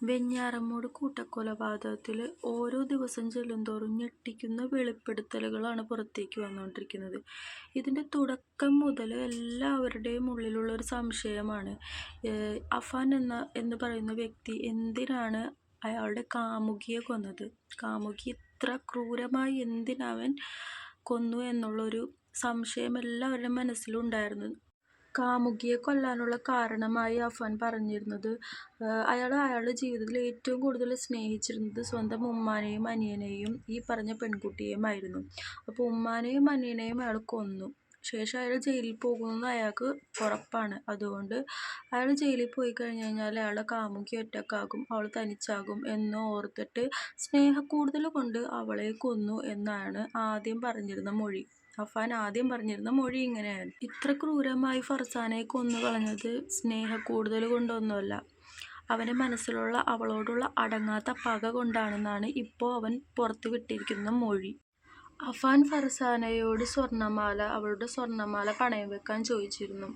വെഞ്ഞാറമ്മൂട് കൂട്ടക്കൊലപാതകത്തിൽ ഓരോ ദിവസം ചെല്ലുന്തോറും ഞെട്ടിക്കുന്ന വെളിപ്പെടുത്തലുകളാണ് പുറത്തേക്ക് വന്നുകൊണ്ടിരിക്കുന്നത്. ഇതിന്റെ തുടക്കം മുതൽ എല്ലാവരുടെയും ഉള്ളിലുള്ള ഒരു സംശയമാണ്. അഫാൻ എന്ന എന്ന് പറയുന്ന വ്യക്തി എന്തിനാണ് അയാളുടെ കാമുകിയെ കൊന്നത്? കാമുകി ഇത്ര ക്രൂരമായി എന്തിനവൻ കൊന്നു എന്നുള്ളൊരു സംശയം എല്ലാവരുടെ മനസ്സിലുണ്ടായിരുന്നു. കാമുകിയെ കൊല്ലാനുള്ള കാരണമായി അഫാൻ പറഞ്ഞിരുന്നത്. അയാൾ അയാളുടെ ജീവിതത്തിൽ ഏറ്റവും കൂടുതൽ സ്നേഹിച്ചിരുന്നത് സ്വന്തം ഉമ്മാനെയും അനിയനെയും ഈ പറഞ്ഞ പെൺകുട്ടിയെയുമായിരുന്നു. അപ്പോൾ ഉമ്മാനെയും അനിയനെയും അയാൾ കൊന്നു. ശേഷം അയാൾ ജയിലിൽ പോകുമെന്ന് അയാൾക്ക് ഉറപ്പാണ്. അതുകൊണ്ട് അയാൾ ജയിലിൽ പോയി കഴിഞ്ഞ് കഴിഞ്ഞാൽ അയാളെ കാമുകി ഒറ്റക്കാകും അവൾ തനിച്ചാകും എന്ന് ഓർത്തിട്ട് സ്നേഹക്കൂടുതൽ കൊണ്ട് അവളെ കൊന്നു എന്നാണ് ആദ്യം പറഞ്ഞിരുന്ന മൊഴി. അഫാൻ ആദ്യം പറഞ്ഞിരുന്ന മൊഴി ഇങ്ങനെയാണ്. ഇത്ര ക്രൂരമായി ഫർസാനെ കൊന്നു കളഞ്ഞത് സ്നേഹക്കൂടുതൽ കൊണ്ടൊന്നുമല്ല. അവന്റെ മനസ്സിലുള്ള അവളോടുള്ള അടങ്ങാത്ത പക കൊണ്ടാണെന്നാണ് ഇപ്പോൾ അവൻ പുറത്ത് വിട്ടിരിക്കുന്ന മൊഴി. അഫാൻ ഫർസാനയോട് സ്വർണമാല അവളുടെ സ്വർണമാല പണയം വെക്കാൻ ചോദിച്ചിരുന്നു.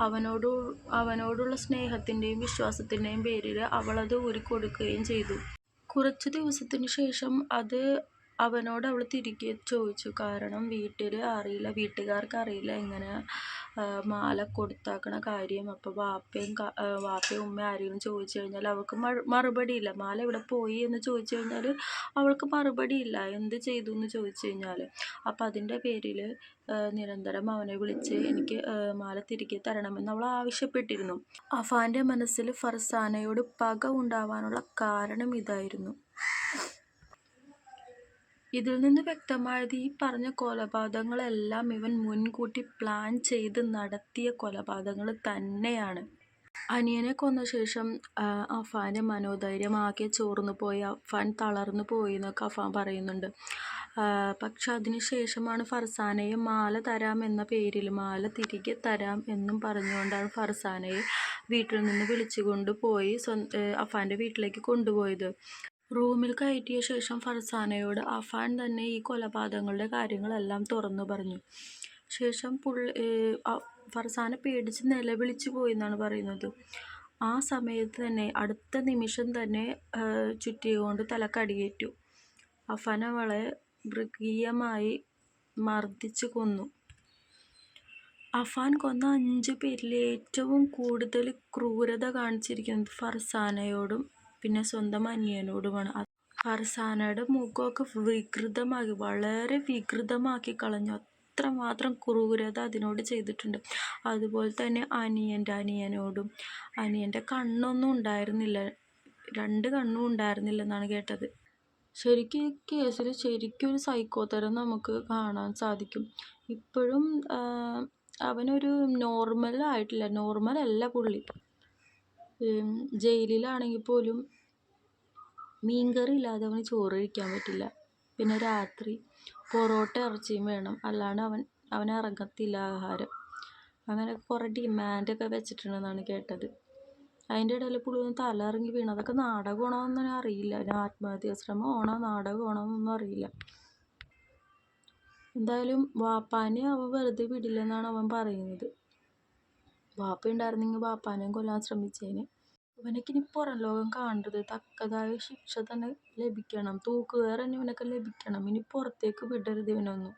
അവനോട് അവനോടുള്ള സ്നേഹത്തിന്റെയും വിശ്വാസത്തിന്റെയും പേരിൽ അവളത് ഊരിക്കൊടുക്കുകയും ചെയ്തു. കുറച്ച് ദിവസത്തിന് ശേഷം അത് അവനോട് അവൾ തിരികെ ചോദിച്ചു കാരണം വീട്ടിൽ അറിയില്ല വീട്ടുകാർക്ക് അറിയില്ല എങ്ങനെ മാല കൊടുത്താക്കണ കാര്യം. അപ്പോൾ വാപ്പയും വാപ്പയും ഉമ്മയും ആരെങ്കിലും ചോദിച്ചു കഴിഞ്ഞാൽ അവൾക്ക് മറുപടിയില്ല മാല ഇവിടെ പോയി എന്ന് ചോദിച്ചു കഴിഞ്ഞാൽ അവൾക്ക് മറുപടിയില്ല എന്ത് ചെയ്തു എന്ന് ചോദിച്ചു കഴിഞ്ഞാൽ അപ്പം അതിന്റെ പേരിൽ നിരന്തരം അവനെ വിളിച്ച് എനിക്ക് മാല തിരികെ തരണമെന്ന് അവൾ ആവശ്യപ്പെട്ടിരുന്നു. അഫാന്റെ മനസ്സിൽ ഫർസാനയോട് പക ഉണ്ടാവാനുള്ള കാരണം ഇതായിരുന്നു. ഇതിൽ നിന്ന് വ്യക്തമായത് ഈ പറഞ്ഞ കൊലപാതകങ്ങളെല്ലാം ഇവൻ മുൻകൂട്ടി പ്ലാൻ ചെയ്ത് നടത്തിയ കൊലപാതകങ്ങൾ തന്നെയാണ്. അനിയനെ കൊന്ന ശേഷം അഫാന്റെ മനോധൈര്യം ആകെ ചോർന്നു പോയി. അഫാൻ തളർന്നു പോയി എന്നൊക്കെ അഫാൻ പറയുന്നുണ്ട്. പക്ഷെ അതിന് ശേഷമാണ് ഫർസാനയെ മാല തരാം എന്ന പേരിൽ മാല തിരികെ തരാം എന്നും പറഞ്ഞുകൊണ്ടാണ് ഫർസാനയെ വീട്ടിൽ നിന്ന് വിളിച്ചുകൊണ്ട് പോയി അഫാന്റെ വീട്ടിലേക്ക് കൊണ്ടുപോയത്. റൂമിൽ കയറ്റിയ ശേഷം ഫർസാനയോട് അഫാൻ തന്നെ ഈ കൊലപാതകങ്ങളുടെ കാര്യങ്ങളെല്ലാം തുറന്നു പറഞ്ഞു. ശേഷം പുള്ളി ഫർസാന പേടിച്ച് നിലവിളിച്ചു പോയി എന്നാണ് പറയുന്നത്. ആ സമയത്ത് തന്നെ അടുത്ത നിമിഷം തന്നെ ചുറ്റികൊണ്ട് തലക്കടിയേറ്റു. അഫാൻ അവളെ മൃഗീയമായി മർദ്ദിച്ചു കൊന്നു. അഫാൻ കൊന്ന അഞ്ച് പേരിൽ ഏറ്റവും കൂടുതൽ ക്രൂരത കാണിച്ചിരിക്കുന്നത് ഫർസാനയോടും പിന്നെ സ്വന്തം അനിയനോടുമാണ്. ഫർസാനയുടെ മുഖമൊക്കെ വികൃതമാക്കി വളരെ വികൃതമാക്കി കളഞ്ഞു. അത്രമാത്രം ക്രൂരത അതിനോട് ചെയ്തിട്ടുണ്ട്. അതുപോലെ തന്നെ അനിയന്റെ അനിയനോടും അനിയന്റെ കണ്ണൊന്നും ഉണ്ടായിരുന്നില്ല. രണ്ട് കണ്ണും ഉണ്ടായിരുന്നില്ല എന്നാണ് കേട്ടത്. ശരിക്കും ഈ കേസിൽ ശരിക്കും ഒരു സൈക്കോ തരം നമുക്ക് കാണാൻ സാധിക്കും. ഇപ്പോഴും അവനൊരു നോർമൽ ആയിട്ടില്ല. നോർമൽ അല്ല പുള്ളി. ജയിലിലാണെങ്കിൽ പോലും മീൻകറി ഇല്ലാതെ അവന് ചോറ് കഴിക്കാൻ പറ്റില്ല. പിന്നെ രാത്രി പൊറോട്ട ഇറച്ചിയും വേണം. അല്ലാണ്ട് അവൻ അവന് ഇറങ്ങത്തില്ല ആഹാരം. അങ്ങനെ കുറേ ഡിമാൻഡൊക്കെ വെച്ചിട്ടുണ്ടെന്നാണ് കേട്ടത്. അതിന്റെ ഇടയിൽ പുള്ളി തല ഇറങ്ങി വീണു. അതൊക്കെ നാടകമാണോ എന്നൊന്നും അറിയില്ല. ആത്മഹത്യ ആത്മഹത്യാ ശ്രമമാണോ നാടകമാണോ എന്നൊന്നും അറിയില്ല. എന്തായാലും വാപ്പാനെ അവൻ വെറുതെ വിടില്ലെന്നാണ് അവൻ പറയുന്നത്. വാപ്പ ഉണ്ടായിരുന്നെങ്കിൽ വാപ്പാനെയും കൊല്ലാൻ ശ്രമിച്ചേനെ. ഇവനൊക്കെ ഇനി പുറം ലോകം കാണരുത് തക്കതായ ശിക്ഷ തന്നെ ലഭിക്കണം. തൂക്കുകയർ ഇവനൊക്കെ ലഭിക്കണം. ഇനി പുറത്തേക്ക് വിടരുത് ഇവനൊന്നും.